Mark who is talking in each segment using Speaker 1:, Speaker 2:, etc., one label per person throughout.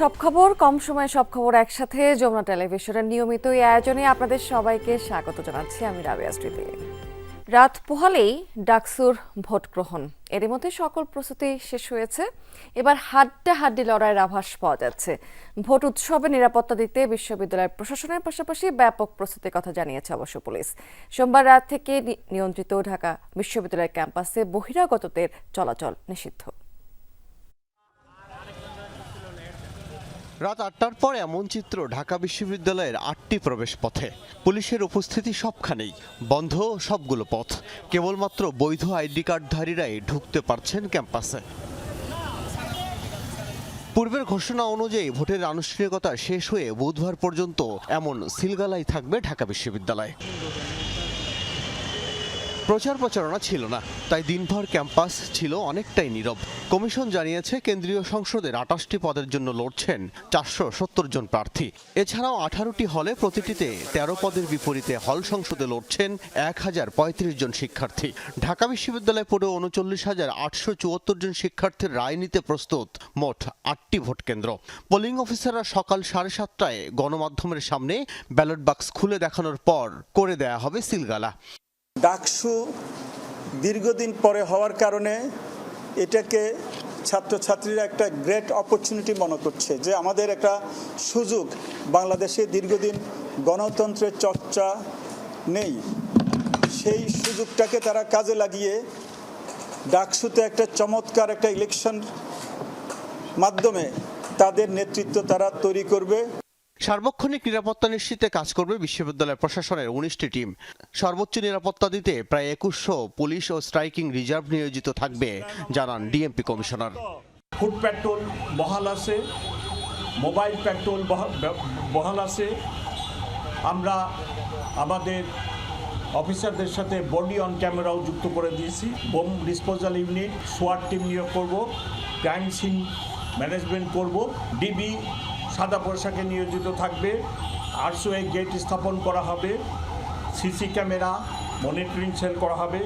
Speaker 1: সব খবর, কম সময়ে সব খবর একসাথে যমুনা টেলিভিশনের নিয়মিত এই আয়োজনে আপনাদের সবাইকে স্বাগত জানাচ্ছি আমি রাবেয়া স্মৃতি। রাত পোহালেই ডাকসুর ভোট গ্রহণ। এর মধ্যে সকল প্রস্তুতি শেষ হয়েছে। এবার হাড্ডা হাড্ডি লড়াইয়ের আভাস পাওয়া যাচ্ছে। ভোট উৎসবে নিরাপত্তা দিতে বিশ্ববিদ্যালয়ের প্রশাসনের পাশাপাশি ব্যাপক প্রস্তুতির কথা জানিয়েছে অবশ্য পুলিশ। সোমবার রাত থেকে নিয়ন্ত্রিত ঢাকা বিশ্ববিদ্যালয়ের ক্যাম্পাসে বহিরাগতদের চলাচল নিষিদ্ধ।
Speaker 2: রাত আটটার পর এমন চিত্র ঢাকা বিশ্ববিদ্যালয়ের আটটি প্রবেশ পথে পুলিশের উপস্থিতি সবখানেই। বন্ধ সবগুলো পথ। কেবলমাত্র বৈধ আইডি কার্ডধারীরাই ঢুকতে পারছেন ক্যাম্পাসে। পূর্বের ঘোষণা অনুযায়ী ভোটের আনুষ্ঠানিকতা শেষ হয়ে বুধবার পর্যন্ত এমন সিলগালাই থাকবে ঢাকা বিশ্ববিদ্যালয়। প্রচার প্রচারণা ছিল না, তাই দিনভর ক্যাম্পাস ছিল অনেকটাই নীরব। কমিশন জানিয়েছে কেন্দ্রীয় সংসদের আটাশটি পদের জন্য লড়ছেন চারশো সত্তর জন প্রার্থী। এছাড়াও আঠারোটি হলে প্রতিটিতে তেরো পদের বিপরীতে হল সংসদে লড়ছেন এক হাজার পঁয়ত্রিশ জন শিক্ষার্থী। ঢাকা বিশ্ববিদ্যালয়ে পড়ে উনচল্লিশ হাজার আটশো চুয়াত্তর জন শিক্ষার্থীর রায় নিতে প্রস্তুত মোট আটটি ভোট কেন্দ্র। পোলিং অফিসাররা সকাল সাড়ে সাতটায় গণমাধ্যমের সামনে ব্যালট বাক্স খুলে দেখানোর পর করে দেয়া হবে সিলগালা।
Speaker 3: ডাকসু দীর্ঘদিন পরে হওয়ার কারণে এটাকে ছাত্রছাত্রীরা একটা গ্রেট অপরচুনিটি মনে করছে যে আমাদের একটা সুযোগ। বাংলাদেশে দীর্ঘদিন গণতন্ত্রের চর্চা নেই। সেই সুযোগটাকে তারা কাজে লাগিয়ে ডাকসুতে একটা চমৎকার একটা ইলেকশন মাধ্যমে তাদের নেতৃত্ব তারা তৈরি করবে।
Speaker 2: সার্বক্ষণিক নিরাপত্তা নিশ্চিতে কাজ করবে বিশ্ববিদ্যালয় প্রশাসনের উনিশটি টিম। সর্বোচ্চ নিরাপত্তা দিতে প্রায় একুশশো পুলিশ ও স্ট্রাইকিং রিজার্ভ নিয়োজিত থাকবে, জানান ডিএমপি কমিশনার।
Speaker 4: ফুড পেট্রোল বহাল আছে, মোবাইল পেট্রোল বহা- বহাল আছে। আমরা আমাদের অফিসারদের সাথে বডি অন ক্যামেরাও যুক্ত করে দিয়েছি। Bomb disposal unit, swat team নিয়োগ করব, ক্রাইম সিন ম্যানেজমেন্ট করব, ডিবি সাদা পোশাকে নিয়োজিত থাকবে। আরসোএ গেট স্থাপন করা হবে। সিসি ক্যামেরা মনিটরিং সেল করা হবে।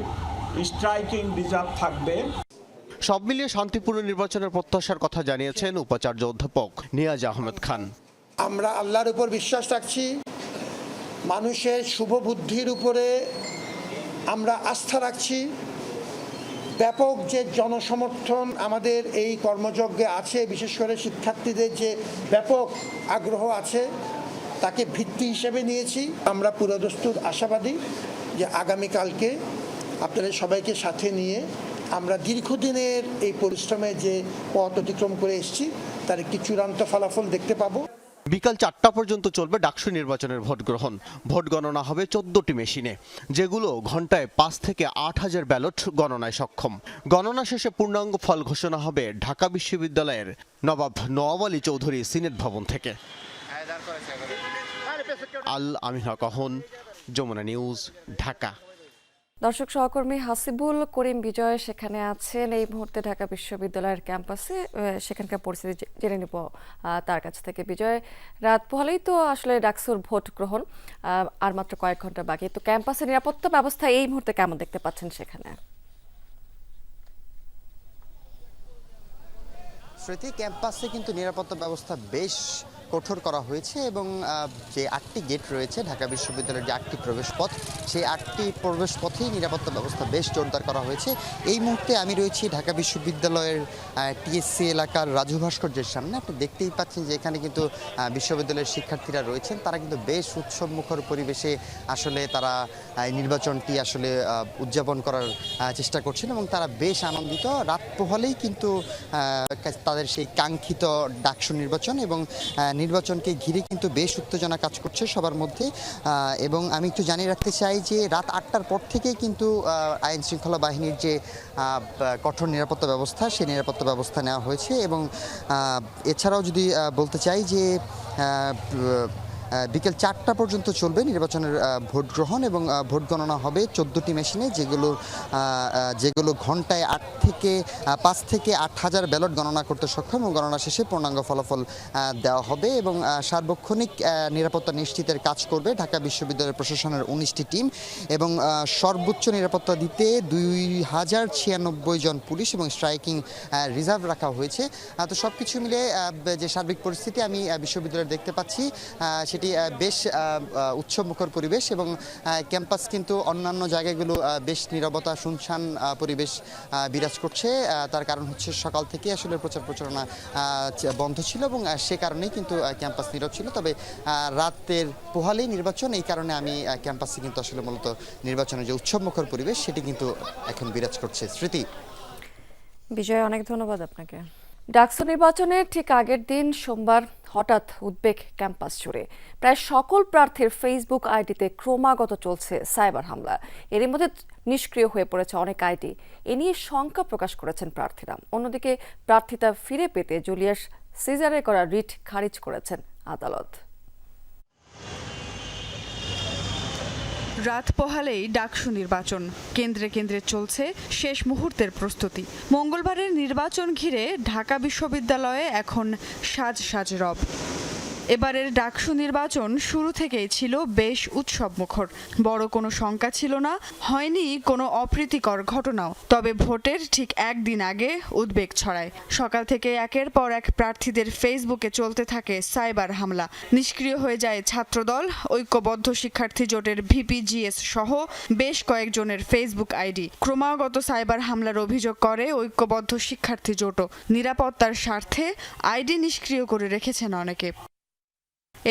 Speaker 4: স্ট্রাইকিং রিজার্ভ থাকবে।
Speaker 2: সব মিলিয়ে শান্তিপূর্ণ নির্বাচনের প্রত্যাশার কথা জানিয়েছেন উপাচার্য অধ্যাপক নিয়াজ আহমেদ খান।
Speaker 5: আমরা আল্লাহর উপর বিশ্বাস রাখছি। মানুষের শুভ বুদ্ধির উপরে আমরা আস্থা রাখছি। ব্যাপক যে জনসমর্থন আমাদের এই কর্মযজ্ঞে আছে, বিশেষ করে শিক্ষার্থীদের যে ব্যাপক আগ্রহ আছে, তাকে ভিত্তি হিসেবে নিয়েছি। আমরা পুরোদস্তুর আশাবাদী যে আগামীকালকে আপনাদের সবাইকে সাথে নিয়ে আমরা দীর্ঘদিনের এই পরিশ্রমে যে পথ অতিক্রম করে এসেছি, তার একটি চূড়ান্ত ফলাফল দেখতে পাবো।
Speaker 2: বিকাল চারটা পর্যন্ত চলবে ডাকসু নির্বাচনের ভোট গ্রহণ। ভোট গণনা হবে চোদ্দটি মেশিনে, যেগুলো ঘন্টায় পাঁচ থেকে আট হাজার ব্যালট গণনায় সক্ষম। গণনা শেষে পূর্ণাঙ্গ ফল ঘোষণা হবে ঢাকা বিশ্ববিদ্যালয়ের নবাব নওয়াব আলী চৌধুরী সিনেট ভবন থেকে। আল আমিনা কহন, যমুনা নিউজ, ঢাকা।
Speaker 1: দর্শক সহকর্মী হাসিবুল করিম বিজয় সেখানে আছেন। এই মুহূর্তে ঢাকা বিশ্ববিদ্যালয়ের ক্যাম্পাসে সেখানকার পরিস্থিতি জেনে নিব তার কাছ থেকে। বিজয়, রাত পোহালেই তো আসলে ডাকসুর ভোট গ্রহণ আর মাত্র কয়েক ঘণ্টা বাকি। তো ক্যাম্পাসের নিরাপত্তা ব্যবস্থা এই মুহূর্তে কেমন দেখতে পাচ্ছেন সেখানে?
Speaker 6: স্মৃতি, ক্যাম্পাসে কিন্তু নিরাপত্তা ব্যবস্থা বেশ কঠোর করা হয়েছে এবং যে আটটি গেট রয়েছে, ঢাকা বিশ্ববিদ্যালয়ের যে আটটি প্রবেশ পথ সেই আটটি প্রবেশ পথেই নিরাপত্তা ব্যবস্থা বেশ জোরদার করা হয়েছে। এই মুহূর্তে আমি রয়েছি ঢাকা বিশ্ববিদ্যালয়ের টিএসসি এলাকার রাজু ভাস্কর্যের সামনে। আপনি দেখতেই পাচ্ছেন যে এখানে কিন্তু বিশ্ববিদ্যালয়ের শিক্ষার্থীরা রয়েছেন। তারা কিন্তু বেশ উৎসব মুখর পরিবেশে আসলে তারা নির্বাচনটি আসলে উদযাপন করার চেষ্টা করছেন এবং তারা বেশ আনন্দিত। রাত পোহালেই কিন্তু তাদের সেই কাঙ্ক্ষিত ডাকসু নির্বাচন এবং নির্বাচনকে ঘিরে কিন্তু বেশ উত্তেজনা কাজ করছে সবার মধ্যে। এবং আমি একটু জানিয়ে রাখতে চাই যে রাত আটটার পর থেকেই কিন্তু আইন শৃঙ্খলা বাহিনীর যে কঠোর নিরাপত্তা ব্যবস্থা সেই নিরাপত্তা ব্যবস্থা নেওয়া হয়েছে এবং এছাড়াও যদি বলতে চাই যে বিকেল চারটা পর্যন্ত চলবে নির্বাচনের ভোট গ্রহণ এবং ভোট গণনা হবে চোদ্দোটি মেশিনে যেগুলো যেগুলো ঘন্টায় আট থেকে পাঁচ থেকে আট হাজার ব্যালট গণনা করতে সক্ষম এবং গণনা শেষে পূর্ণাঙ্গ ফলাফল দেওয়া হবে এবং সার্বক্ষণিক নিরাপত্তা নিশ্চিতের কাজ করবে ঢাকা বিশ্ববিদ্যালয়ের প্রশাসনের উনিশটি টিম এবং সর্বোচ্চ নিরাপত্তা দিতে দুই হাজার ছিয়ানব্বই জন পুলিশ এবং স্ট্রাইকিং রিজার্ভ রাখা হয়েছে। তো সব কিছু মিলে যে সার্বিক পরিস্থিতি আমি বিশ্ববিদ্যালয়ে দেখতে পাচ্ছি সেটি বেশ উৎসবমুখর পরিবেশ এবং ক্যাম্পাস কিন্তু অন্যান্য জায়গাগুলো বেশ নীরবতা, শুনশান পরিবেশ বিরাজ করছে। তার কারণ হচ্ছে সকাল থেকে আসলে প্রচার প্রচারণা বন্ধ ছিল এবং সে কারণেই কিন্তু ক্যাম্পাস নীরব ছিল। তবে রাতের পোহালেই নির্বাচন, এই কারণে আমি ক্যাম্পাসে কিন্তু আসলে মূলত নির্বাচনের যে উৎসবমুখর পরিবেশ, সেটি কিন্তু এখন বিরাজ করছে। স্মৃতি?
Speaker 1: বিজয়, অনেক ধন্যবাদ আপনাকে। ডাকসু নির্বাচনের ঠিক আগের দিন সোমবার হঠাৎ উদ্বেগ ক্যাম্পাস জুড়ে। প্রায় সকল প্রার্থীর ফেসবুক আইডিতে ক্রমাগত চলছে সাইবার হামলা। এরই মধ্যে নিষ্ক্রিয় হয়ে পড়েছে অনেক আইডি। এ নিয়ে শঙ্কা প্রকাশ করেছেন প্রার্থীরা। অন্যদিকে প্রার্থিতা ফিরে পেতে জুলিয়াস সিজারে করা রিট খারিজ করেছেন আদালত।
Speaker 7: রাত পোহালেই ডাকসু নির্বাচন। কেন্দ্রে কেন্দ্রে চলছে শেষ মুহূর্তের প্রস্তুতি। মঙ্গলবারের নির্বাচন ঘিরে ঢাকা বিশ্ববিদ্যালয়ে এখন সাজ সাজ রব। এবারের ডাকসু নির্বাচন শুরু থেকেই ছিল বেশ উৎসব মুখর বড় কোনো শঙ্কা ছিল না, হয়নি কোনো অপ্রীতিকর ঘটনাও। তবে ভোটের ঠিক একদিন আগে উদ্বেগ ছড়ায়। সকাল থেকে একের পর এক প্রার্থীদের ফেসবুকে চলতে থাকে সাইবার হামলা। নিষ্ক্রিয় হয়ে যায় ছাত্রদল, ঐক্যবদ্ধ শিক্ষার্থী জোটের ভিপিজিএস সহ বেশ কয়েকজনের ফেসবুক আইডি। ক্রমাগত সাইবার হামলার অভিযোগ করে ঐক্যবদ্ধ শিক্ষার্থী জোটও। নিরাপত্তার স্বার্থে আইডি নিষ্ক্রিয় করে রেখেছেন অনেকে।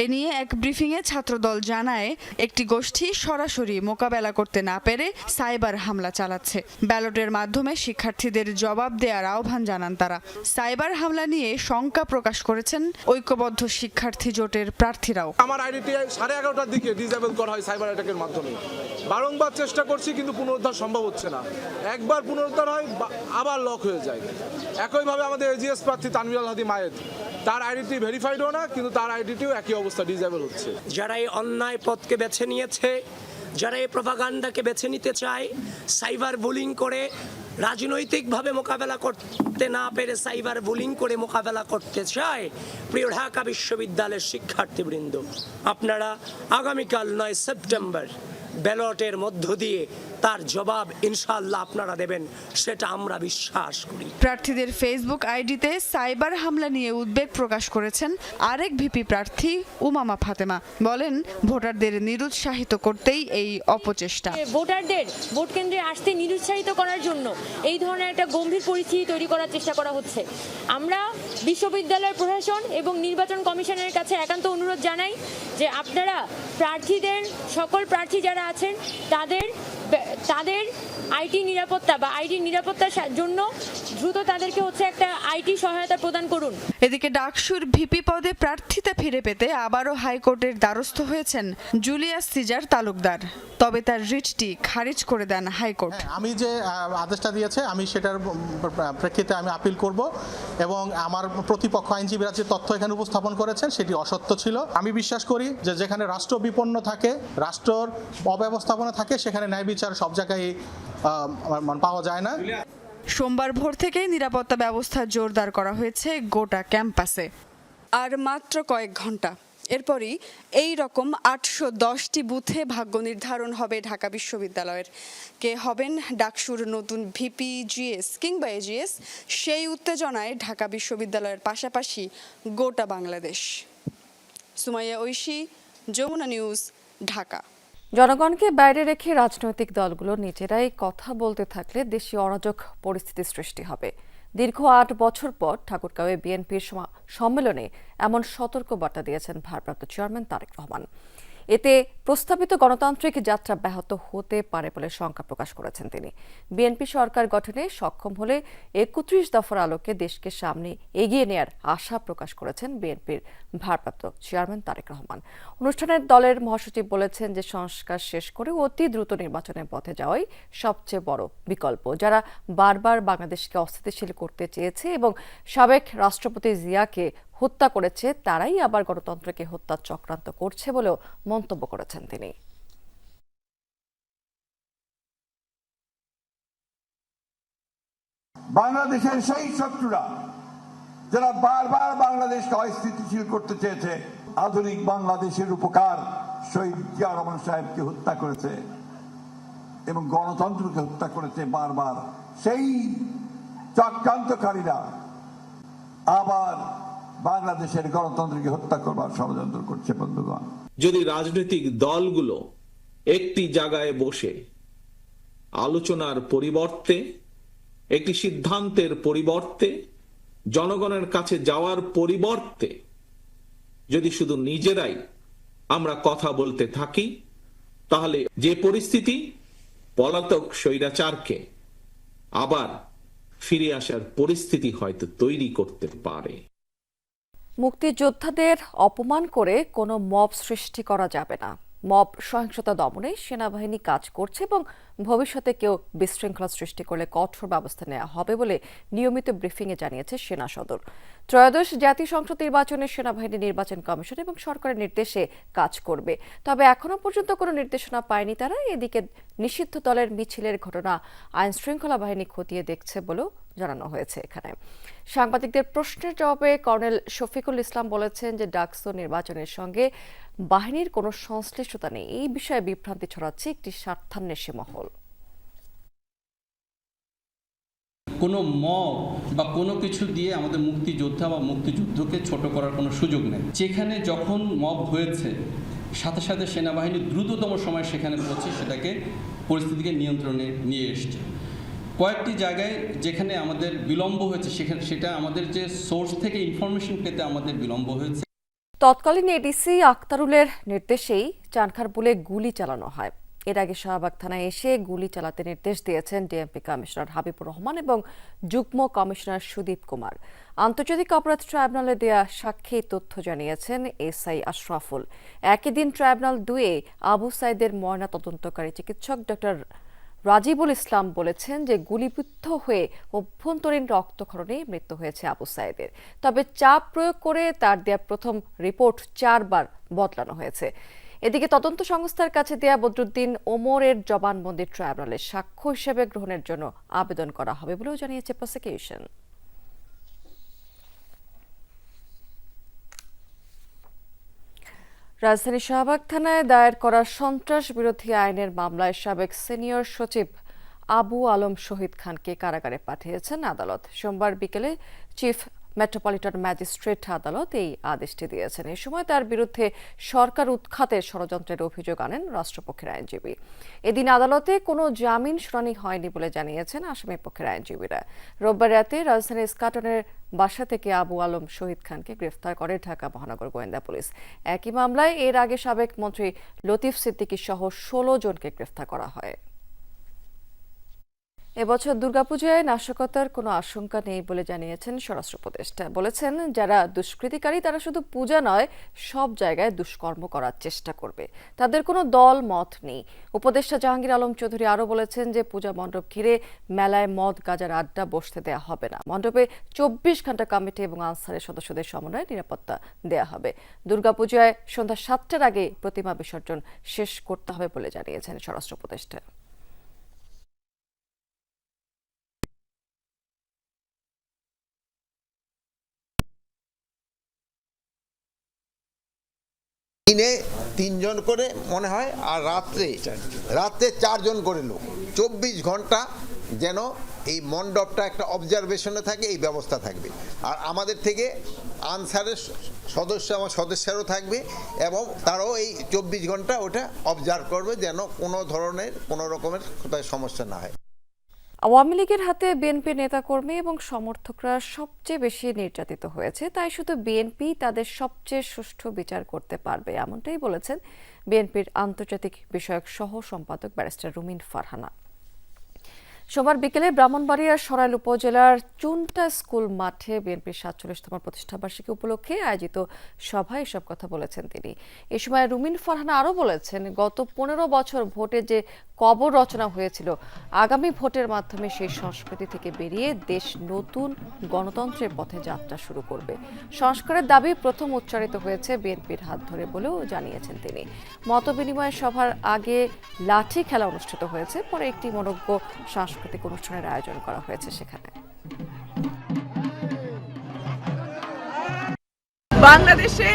Speaker 7: এ নিয়ে এক ব্রিফিংয়ে ছাত্রদল জানায়, একটি গোষ্ঠী সরাসরি মোকাবেলা করতে না পেরে সাইবার হামলা চালাচ্ছে। ব্যালটের মাধ্যমে শিক্ষার্থীদের জবাব দেওয়ার আহ্বান জানান তারা। সাইবার হামলা নিয়ে শঙ্কা প্রকাশ করেছেন ঐক্যবদ্ধ শিক্ষার্থী জোটের প্রার্থীরাও।
Speaker 8: আমার আইডিটি সাড়ে এগারোটার দিকে ডিসেবল করা হয় সাইবার অ্যাটাকের মাধ্যমে। বারংবার চেষ্টা করছি, কিন্তু পুনরুদ্ধার সম্ভব হচ্ছে না। একবার পুনরুদ্ধার হয় আবার লক হয়ে যায়। একইভাবে আমাদের এজিএস প্রার্থী তানভীর হাদি মায়েদ তার আইডিটি ভেরিফাইডও না, কিন্তু তার আইডিটিও একই অবস্থা ডিসেবল হচ্ছে।
Speaker 9: যারা এই অন্যায় পথকে বেছে নিয়েছে, যারা এই প্রভাগান্ডাকে বেছে নিতে চায়, সাইবার বুলিং করে রাজনৈতিকভাবে মোকাবেলা করতে না পেরে সাইবার বুলিং করে মোকাবেলা করতে চায় প্রিয় ঢাকা বিশ্ববিদ্যালয়ের শিক্ষার্থীবৃন্দ। আপনারা আগামীকাল নয় সেপ্টেম্বর ব্যালটের মধ্য দিয়ে তার জবাব ইনশাআল্লাহ আপনারা দেবেন সেটা আমরা বিশ্বাস করি।
Speaker 7: প্রার্থীদের ফেসবুক আইডিতে সাইবার হামলা নিয়ে উদ্বেগ প্রকাশ করেছেন আরেক ভিপি প্রার্থী উমামা ফাতেমা। বলেন ভোটারদের নিরুৎসাহিত করতেই এই অপচেষ্টা।
Speaker 10: ভোটারদের ভোট কেন্দ্রে আসতে নিরুৎসাহিত করার জন্য এই ধরনের একটা গম্ভীর পরিস্থিতি তৈরি করার চেষ্টা করা হচ্ছে। আমরা বিশ্ববিদ্যালয়ের প্রশাসন এবং নির্বাচন কমিশনের কাছে একান্ত অনুরোধ জানাই যে আপনারা প্রার্থীদের সকল প্রার্থী যারা আছেন তাদের তাদের আইটি নিরাপত্তা বা আইটি নিরাপত্তার জন্য দ্রুত তাদেরকে হচ্ছে একটা আইটি সহায়তা প্রদান করুন।
Speaker 7: এদিকে ডাকসুর ভিপি পদে প্রার্থিতা ফিরে পেতে আবারও হাইকোর্টের দ্বারস্থ হয়েছেন জুলিয়াস সিজার তালুকদার। তবে তার রিটটি খারিজ করে দেন হাইকোর্ট।
Speaker 11: আমি যে আদেশটা দিয়েছে আমি সেটার প্রেক্ষিতে আমি আপিল করব এবং আমার প্রতিপক্ষ আইনজীবীরা যে তথ্য এখানে উপস্থাপন করেছেন সেটি অসত্য ছিল। আমি বিশ্বাস করি যে যেখানে রাষ্ট্র বিপন্ন থাকে রাষ্ট্রর অব্যবস্থাপনা থাকে সেখানে ন্যায় বিচার সব জায়গায় পাওয়া যায় না।
Speaker 7: সোমবার ভোর থেকে নিরাপত্তা ব্যবস্থা জোরদার করা হয়েছে গোটা ক্যাম্পাসে। আর মাত্র কয়েক ঘণ্টা। এরপরই এই রকম আটশো দশটি বুথে ভাগ্য নির্ধারণ হবে ঢাকা বিশ্ববিদ্যালয়ের। কে হবেন ডাকসুর নতুন ভিপি, জিএস কিংবা এজিএস, সেই উত্তেজনায় ঢাকা বিশ্ববিদ্যালয়ের পাশাপাশি গোটা বাংলাদেশ। সুমাইয়া ঐশী, যমুনা নিউজ, ঢাকা।
Speaker 1: জনগণকে বাইরে রেখে রাজনৈতিক দলগুলো নিজেরাই কথা বলতে থাকলে দেশে অরাজক পরিস্থিতি সৃষ্টি হবে। দীর্ঘ আট বছর পর ঠাকুরগাঁওয়ে বিএনপির সম্মেলনে এমন সতর্ক বার্তা দিয়েছেন ভারপ্রাপ্ত চেয়ারম্যান তারেক রহমান। এতে প্রস্তাবিত গণতান্ত্রিক যাত্রা ব্যাহত হতে পারে বলে শঙ্কা প্রকাশ করেছেন তিনি। বিএনপি সরকার গঠনে সক্ষম হলে একত্রিশ দফার আলোকে দেশকে সামনে এগিয়ে নেয়ার আশা প্রকাশ করেছেন বিএনপির ভারপ্রাপ্ত চেয়ারম্যান তারেক রহমান। অনুষ্ঠানের দলের মহাসচিব বলেছেন যে সংস্কার শেষ করে অতি দ্রুত নির্বাচনের পথে যাওয়াই সবচেয়ে বড় বিকল্প, যারা বারবার বাংলাদেশকে অস্থিতিশীল করতে চেয়েছে এবং সাবেক রাষ্ট্রপতি জিয়াকে হত্যা করেছে, তারাই আবার গণতন্ত্রকে হত্যার চক্রান্ত করছে বলেও মন্তব্য করেছেন তিনি।
Speaker 12: বাংলাদেশের সেই শত্রুরা যারা বারবার বাংলাদেশকে অস্থিতিশীল করতে চেয়েছে, আধুনিক বাংলাদেশের উপকার শহীদ জিয়া রহমান সাহেবকে হত্যা করেছে এবং গণতন্ত্রকে হত্যা করেছে বারবার, সেই চক্রান্তকারীরা আবার বাংলাদেশের গণতন্ত্রকে হত্যা করবার ষড়যন্ত্র করছে বন্ধুগণ।
Speaker 13: যদি রাজনৈতিক দলগুলো একটি জায়গায় বসে আলোচনার পরিবর্তে, একটি সিদ্ধান্তের পরিবর্তে, জনগণের কাছে যাওয়ার পরিবর্তে, যদি শুধু নিজেরাই আমরা কথা বলতে থাকি, তাহলে যে পরিস্থিতি পলাতক স্বৈরাচারকে আবার ফিরে আসার পরিস্থিতি হয়তো তৈরি করতে পারে।
Speaker 1: মুক্তিযোদ্ধাদের অপমান করে কোনো মব সৃষ্টি করা যাবে না। মব সহিংসতা দমনে সেনাবাহিনী কাজ করছে এবং ভবিষ্যতে কেউ বিশৃঙ্খলা সৃষ্টি করলে কঠোর ব্যবস্থা নেওয়া হবে বলে নিয়মিত ব্রিফিংয়ে জানিয়েছে সেনা সদর। ত্রয়োদশ জাতীয় সংসদ নির্বাচনে সেনাবাহিনী নির্বাচন কমিশন এবং সরকারের নির্দেশে কাজ করবে। তবে এখনও পর্যন্ত কোনো নির্দেশনা পায়নি তারা। এদিকে নিষিদ্ধ দলের মিছিলের ঘটনা আইন শৃঙ্খলা বাহিনী খতিয়ে দেখছে বলেও জানানো হয়েছে এখানে। সাংবাদিকদের প্রশ্নের জবাবে কর্নেল শফিকুল ইসলাম বলেছেন যে ডাকসু নির্বাচনের সঙ্গে বাহিনীর কোনো সংশ্লিষ্টতা নেই। এই বিষয়ে বিভ্রান্তি ছড়াচ্ছে একটি স্বার্থান্বেষী মহল।
Speaker 14: কোনো মব বা কোনো কিছু দিয়ে আমাদের মুক্তিযোদ্ধা বা মুক্তিযুদ্ধকে ছোট করার কোনো সুযোগ নেই। যেখানে যখন মব হয়েছে, সাথে সাথে সেনাবাহিনী দ্রুততম সময় সেখানে পৌঁছে সেটাকে পরিস্থিতিকে নিয়ন্ত্রণে নিয়ে এসছে। কয়েকটি জায়গায় যেখানে আমাদের বিলম্ব হয়েছে, সেখানে সেটা আমাদের যে সোর্স থেকে ইনফরমেশন পেতে আমাদের বিলম্ব হয়েছে।
Speaker 1: তৎকালীন এডিসি আক্তারুলের নির্দেশেই চানখার চানখারপুলে গুলি চালানো হয়। এর আগে শাহবাগ থানায় এসে গুলি চালাতে নির্দেশ দিয়েছেন ডিএমপি কমিশনার হাবিবুর রহমান এবং যুগ্ম কমিশনার সুদীপ কুমার। আন্তর্জাতিক অপরাধ ট্রাইব্যুনালে দেয়া সাক্ষী তথ্য জানিয়েছেন এসআই আশরাফুল। একই দিন ট্রাইব্যুনাল দুয়ে আবু সাইদের ময়না তদন্তকারী চিকিৎসক ডক্টর রাজিবুল ইসলাম বলেছেন যে গুলিবিদ্ধ হয়ে অভ্যন্তরীণ রক্তক্ষরণে মৃত্যু হয়েছে আবু সাইদের তবে চাপ প্রয়োগ করে তার দেয়া প্রথম রিপোর্ট চারবার বদলানো হয়েছে। এদিকে তদন্ত সংস্থার কাছে দেয়া বদরুদ্দিন ওমরের জবানবন্দি ট্রাইব্যুনালে সাক্ষ্য হিসেবে গ্রহণের জন্য আবেদন করা হবে বলেও জানিয়েছে প্রসিকিউশন। রাজধানী শাহবাগ থানায় দায়ের করা সন্ত্রাস বিরোধী আইনের মামলায় সাবেক সিনিয়র সচিব আবু আলম শহীদ খানকে কারাগারে পাঠিয়েছেন আদালত। সোমবার বিকেলে চিফ মেট্রোপলিটন ম্যাজিস্ট্রেট আদালত এই আদেশটি দিয়েছেন। এ সময় তার বিরুদ্ধে সরকার উৎখাতের ষড়যন্ত্রের অভিযোগ আনেন রাষ্ট্রপক্ষের আইনজীবী। এদিন আদালতে কোনো জামিন শুনানি হয়নি বলে জানিয়েছেন আসামি পক্ষের আইনজীবীরা। রোববার রাতে রাজধানীর ইস্কাটনের বাসা থেকে আবু আলম শহীদ খানকে গ্রেফতার করে ঢাকা মহানগর গোয়েন্দা পুলিশ। একই মামলায় এর আগে সাবেক মন্ত্রী লতিফ সিদ্দিকী সহ ষোলো জনকে গ্রেফতার করা হয়। এবছর দুর্গাপূজায় নাশকতার কোনো আশঙ্কা নেই বলে জানিয়েছেন স্বরাষ্ট্র উপদেষ্টা। বলেছেন, যারা দুষ্কৃতিকারী, তারা শুধু পূজা নয়, সব জায়গায় দুষ্কর্ম করার চেষ্টা করবে। তাদের কোনো দল, মত নেই। উপদেষ্টা জাহাঙ্গীর আলম চৌধুরী আরও বলেছেন যে, পূজা মণ্ডপ ঘিরে মেলায় মদ, গাজার আড্ডা বসতে দেওয়া হবে না। মণ্ডপে চব্বিশ ঘণ্টা কমিটি এবং আনসারের সদস্যদের সমন্বয়ে নিরাপত্তা দেওয়া হবে। দুর্গাপূজায় সন্ধ্যা সাতটার আগে প্রতিমা বিসর্জন শেষ করতে হবে বলে জানিয়েছেন স্বরাষ্ট্র উপদেষ্টা।
Speaker 15: দিনে তিনজন করে, মনে হয়, আর রাত্রে রাত্রে চারজন করে লোক। চব্বিশ ঘণ্টা যেন এই মণ্ডপটা একটা অবজারভেশনে থাকে, এই ব্যবস্থা থাকবে। আর আমাদের থেকে আনসারের সদস্য আমার সদস্যরাও থাকবে এবং তারাও এই চব্বিশ ঘণ্টা ওটা অবজার্ভ করবে যেন কোনো ধরনের কোনো রকমের কোথায় সমস্যা না হয়।
Speaker 1: আওয়ামী লীগের হাতে বিএনপি নেতাকর্মী এবং সমর্থকরা সবচেয়ে বেশি নির্যাতিত হয়েছে, তাই শুধু বিএনপি তাদের সবচেয়ে সুষ্ঠু বিচার করতে পারবে এমনটাই বলেছেন বিএনপির আন্তর্জাতিক বিষয়ক সহ সম্পাদক ব্যারিস্টার রুমিন ফারহানা। সোমবার বিকেলে ব্রাহ্মণবাড়িয়ার সরাইল উপজেলার চুনটা স্কুল মাঠে বিএনপির সাতচল্লিশতম প্রতিষ্ঠাবার্ষিকী উপলক্ষে আয়োজিত সভায় এসব কথা বলেছেন তিনি। এ সময় রুমিন ফারহানা আরও বলেছেন, গত পনেরো বছর ভোটে যে কবর রচনা হয়েছিল, আগামী ভোটের মাধ্যমে সেই সংস্কৃতি থেকে বেরিয়ে দেশ নতুন গণতন্ত্রের পথে যাত্রা শুরু করবে। সংস্কারের দাবি প্রথম উচ্চারিত হয়েছে বিএনপির হাত ধরে বলেও জানিয়েছেন তিনি। মতবিনিময় সভার আগে লাঠি খেলা অনুষ্ঠিত হয়েছে, পরে একটি মনজ্ঞ সাংস্কৃতিক অনুষ্ঠানের আয়োজন করা হয়েছে সেখানে।
Speaker 16: বাংলাদেশে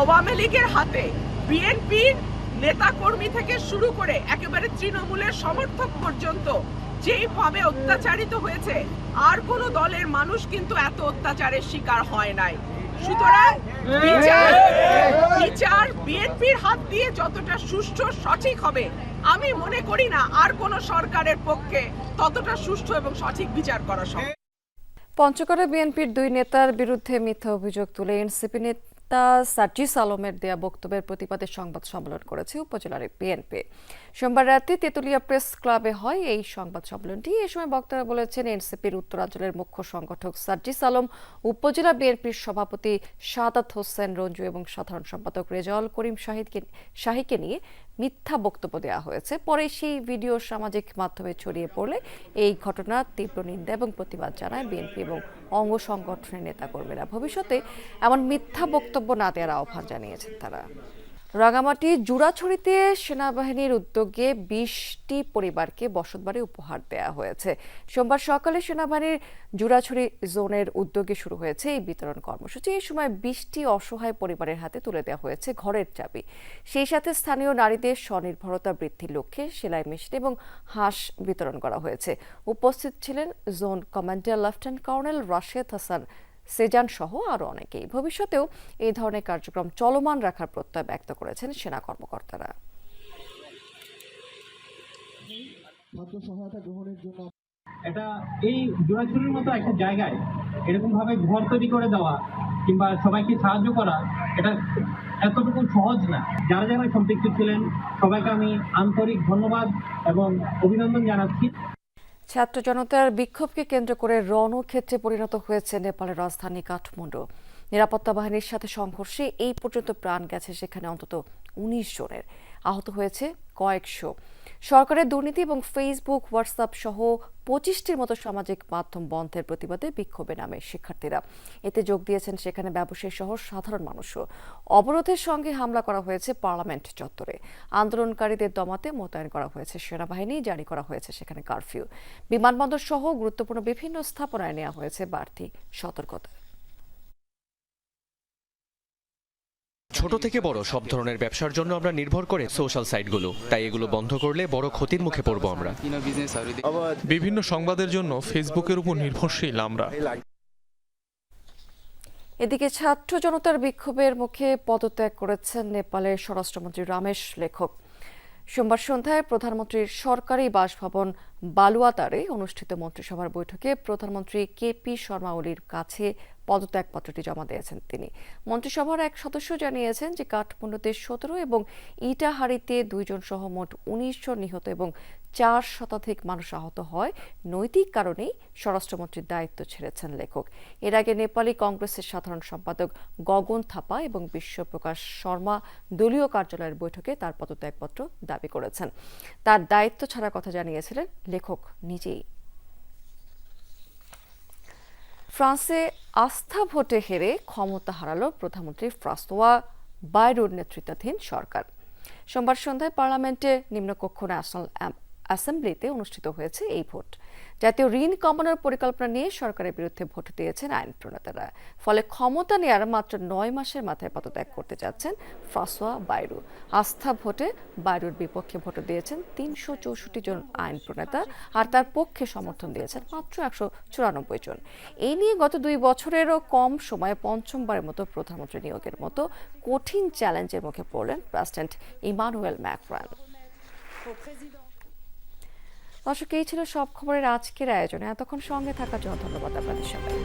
Speaker 16: আওয়ামী লীগের হাতে বিএনপির নেতাকর্মী থেকে শুরু করে একেবারে তৃণমূলের সমর্থক পর্যন্ত যেইভাবে অত্যাচারিত হয়েছে, আর কোন দলের মানুষ কিন্তু এত অত্যাচারের শিকার হয় নাই। সুতরাং বিচার বিচার বিএনপির হাত দিয়ে যতটা সুষ্ঠু সঠিক হবে আমি মনে করি না আর কোন সরকারের পক্ষে ততটা সুষ্ঠু এবং সঠিক বিচার করা সম্ভব।
Speaker 1: পঞ্চগড়ে বিএনপির দুই নেতার বিরুদ্ধে মিথ্যা অভিযোগ তুলে এনসিপি নেতা সার্জিস আলমের দেয়া বক্তব্যের প্রতিবাদে সংবাদ সম্মেলন করেছে উপজেলার বিএনপি। সোমবার রাতে তেতুলিয়া প্রেস ক্লাবে হয় এই সংবাদ সম্মেলনটি। এ সময় বক্তারা বলেছেন, এনসিপির উত্তরাঞ্চলের মুখ্য সংগঠক সার্জিস আলম, উপজেলা বিএনপির সভাপতি সাদাত হোসেন রঞ্জু এবং সাধারণ সম্পাদক রেজাউল করিম শাহিদকে শাহীকে নিয়ে মিথ্যা বক্তব্য দেওয়া হয়েছে। পরে সেই ভিডিও সামাজিক মাধ্যমে ছড়িয়ে পড়লে এই ঘটনার তীব্র নিন্দা এবং প্রতিবাদ জানায় বিএনপি এবং অঙ্গ সংগঠনের নেতাকর্মীরা। ভবিষ্যতে এমন মিথ্যা বক্তব্য না দেওয়ার আহ্বান জানিয়েছেন তারা। রাঙামাটি জুড়াছড়িতে সেনাবাহিনীর উদ্যোগে বিশটি পরিবারকে বসতবাড়ি উপহার দেওয়া হয়েছে। সোমবার সকালে সেনাবাহিনীর জুড়াছড়ি জোনের উদ্যোগে শুরু হয়েছে এই বিতরণ কর্মসূচি। এই সময় বিশটি অসহায় পরিবারের হাতে তুলে দেওয়া হয়েছে ঘরের চাবি। সেই সাথে স্থানীয় নারীদের স্বনির্ভরতা বৃদ্ধির লক্ষ্যে সেলাই মেশিন এবং হাঁস বিতরণ করা হয়েছে। উপস্থিত ছিলেন zone commander lieutenant colonel Rashed Hasan Sejan সহ আরও অনেকেই। ভবিষ্যতেও এই ধরনের কার্যক্রম চলমান রাখার প্রত্যয় ব্যক্ত করেছেন সেনা কর্মকর্তারা।
Speaker 17: এটা এই জোড়াছড়ির মতো একটা জায়গায় এরকম ভাবে ঘর তৈরি করে দেওয়া কিংবা সবাইকে সাহায্য করা এটা এতটুকু সহজ না। যারা যারা সম্পৃক্ত ছিলেন সবাইকে আমি আন্তরিক ধন্যবাদ এবং অভিনন্দন জানাচ্ছি।
Speaker 1: ছাত্র জনতার বিক্ষোভকে কেন্দ্র করে রণক্ষেত্রে পরিণত হয়েছে নেপালের রাজধানী কাঠমান্ডু। নিরাপত্তা বাহিনীর সাথে সংঘর্ষে এই পর্যন্ত প্রাণ গেছে সেখানে অন্তত উনিশ জনের। আহত হয়েছে কয়েকশো। সরকারের দুর্নীতি এবং ফেসবুক হোয়াটসঅ্যাপ সহ পঁচিশটির মতো সামাজিক মাধ্যম বন্ধের প্রতিবাদে বিক্ষোভে নামে শিক্ষার্থীরা। এতে যোগ দিয়েছেন সেখানে ব্যবসায়ী সহ সাধারণ মানুষও। অবরোধের সঙ্গে হামলা করা হয়েছে পার্লামেন্ট চত্বরে। আন্দোলনকারীদের দমাতে মোতায়েন করা হয়েছে সেনাবাহিনী, জারি করা হয়েছে সেখানে কারফিউ। বিমানবন্দর সহ গুরুত্বপূর্ণ বিভিন্ন স্থাপনায় নেওয়া হয়েছে বাড়তি সতর্কতা।
Speaker 18: ছোট থেকে বড় সব ধরনের ব্যবসার জন্য আমরা নির্ভর করে সোশ্যাল সাইটগুলো তাই এগুলো বন্ধ করলে বড় ক্ষতির মুখে পড়ব আমরা।
Speaker 19: বিভিন্ন সংবাদের জন্য ফেসবুকের উপর নির্ভরশীল আমরা।
Speaker 1: এদিকে ছাত্র জনতার বিক্ষোভের মুখে পদত্যাগ করেছেন নেপালের স্বরাষ্ট্রমন্ত্রী রামেশ লেখক। সোমবার সন্ধ্যায় প্রধানমন্ত্রীর সরকারি বাসভবন বালুয়াতারে অনুষ্ঠিত মন্ত্রিসভার বৈঠকে প্রধানমন্ত্রী কে পি শর্মা ওলির কাছে পদত্যাগপত্রটি জমা দিয়েছেন তিনি। মন্ত্রিসভার এক সদস্য জানিয়েছেন যে কাঠমান্ডুতে সতেরো এবং ইটাহারিতে দুইজন সহ মোট উনিশ জন নিহত এবং চার শতাধিক মানুষ আহত হয়। নৈতিক কারণেই স্বরাষ্ট্রমন্ত্রীর দায়িত্ব ছেড়েছেন লেখক। এর আগে নেপালি কংগ্রেসের সাধারণ সম্পাদক গগন থাপা এবং বিশ্বপ্রকাশ শর্মা দলীয় কার্যালয়ের বৈঠকে তার পদত্যাগপত্র দাবি করেছেন। তার দায়িত্ব ছাড়ার কথা জানিয়েছিলেন লেখক নিজেই। ফ্রান্সে আস্থা ভোটে হেরে ক্ষমতা হারালো প্রধানমন্ত্রী ফ্রাস্তোয়া বাইরোর নেতৃত্বাধীন সরকার। সোমবার সন্ধ্যায় পার্লামেন্টে নিম্নকক্ষ ন্যাশনাল অ্যাসেম্বলিতে অনুষ্ঠিত হয়েছে এই ভোট। জাতীয় ঋণ কমানোর পরিকল্পনা নিয়ে সরকারের বিরুদ্ধে ভোট দিয়েছেন আইন প্রণেতারা। ফলে ক্ষমতা নেওয়ার মাত্র নয় মাসের মাথায় পদত্যাগ করতে যাচ্ছেন ফ্রাসোয়া বাইরু। আস্থা ভোটে বাইরুর বিপক্ষে ভোট দিয়েছেন তিনশো চৌষট্টি জন আইন প্রণেতা আর তার পক্ষে সমর্থন দিয়েছেন মাত্র একশো চুরানব্বই জন। এই নিয়ে গত দুই বছরেরও কম সময়ে পঞ্চমবারের মতো প্রধানমন্ত্রী নিয়োগের মতো কঠিন চ্যালেঞ্জের মুখে পড়লেন প্রেসিডেন্ট ইমানুয়েল ম্যাক্রান। দর্শক এই ছিল সব খবরের আজকের আয়োজনে। এতক্ষণ সঙ্গে থাকার জন্য ধন্যবাদ আপনাদের সবাই